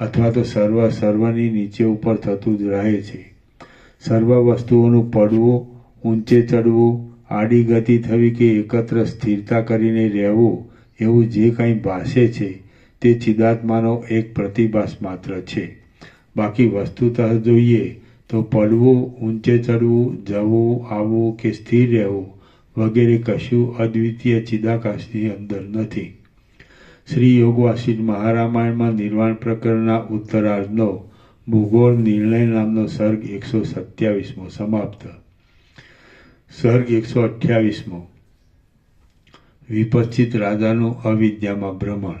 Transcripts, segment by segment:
અથવા તો સર્વ સર્વની નીચે ઉપર થતું જ રહે છે. સર્વ વસ્તુઓનું પડવું, ઊંચે ચડવું, આડી ગતિ થવી કે એકત્ર સ્થિરતા કરીને રહેવું એવું જે કંઈ ભાષે છે, તે ચિદાત્માનો એક પ્રતિભાસ માત્ર છે. બાકી વસ્તુતઃ જોઈએ તો પડવું, ઊંચે ચડવું, જવું, આવવું કે સ્થિર રહેવું વગેરે કશું અદ્વિતીય ચિદાકાશની અંદર નથી. શ્રી યોગવાસિત મહારામાયણમાં નિર્વાણ પ્રકરણના ઉત્તરાર્ધનો ભૂગોળ નિર્ણય નામનો સર્ગ એકસો સત્યાવીસમો, સમાપ્ત. સર્ગ એકસો અઠ્યાવીસમો. વિપચિત રાજાનું અવિદ્યામાં ભ્રમણ.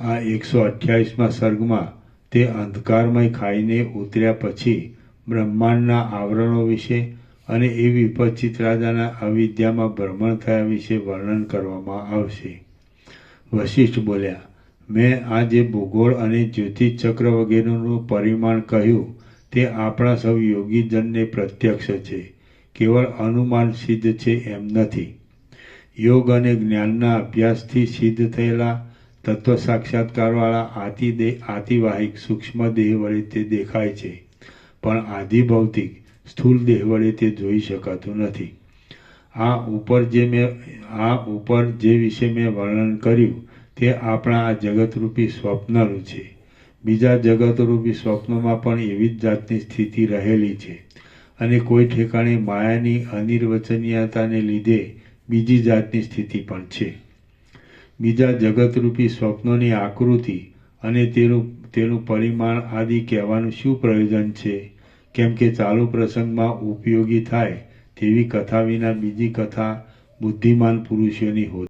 આ એકસો અઠ્યાવીસમાં સર્ગમાં તે અંધકારમય ખાઈને ઉતર્યા પછી બ્રહ્માંડના આવરણો વિશે અને એ વિપચિત રાજાના અવિદ્યામાં ભ્રમણ થયા વિશે વર્ણન કરવામાં આવશે. વશિષ્ઠ બોલ્યા, મેં આ જે ભૂગોળ અને જ્યોતિષ ચક્ર વગેરેનું પરિમાણ કહ્યું, તે આપણા સૌ યોગીજનને પ્રત્યક્ષ છે, કેવળ અનુમાન સિદ્ધ છે એમ નથી. યોગ અને જ્ઞાનના અભ્યાસથી સિદ્ધ થયેલા તત્વ સાક્ષાત્કારવાળા આતિદે આતિવાહિક સૂક્ષ્મ દેહ વડે તે દેખાય છે, પણ આધિભૌતિક સ્થૂલ દેહ વડે તે જોઈ શકાતું નથી. આ ઉપર જે મેં, આ ઉપર જે વિશે મેં વર્ણન કર્યું, તે આપણા આ જગતરૂપી સ્વપ્નનું છે. બીજા જગતરૂપી સ્વપ્નોમાં પણ એવી જ જાતની સ્થિતિ રહેલી છે. અને કોઈ ઠેકાણે માયાની અનિર્વચનીયતાને લીધે બીજી જાતની સ્થિતિ પણ છે. બીજા જગતરૂપી સ્વપ્નોની આકૃતિ અને તેનું તેનું પરિમાણ આદિ કહેવાનું શું પ્રયોજન છે? કેમ કે ચાલુ પ્રસંગમાં ઉપયોગી થાય તેવી કથા વિના બીજી કથા બુદ્ધિમાન પુરુષોની હોતી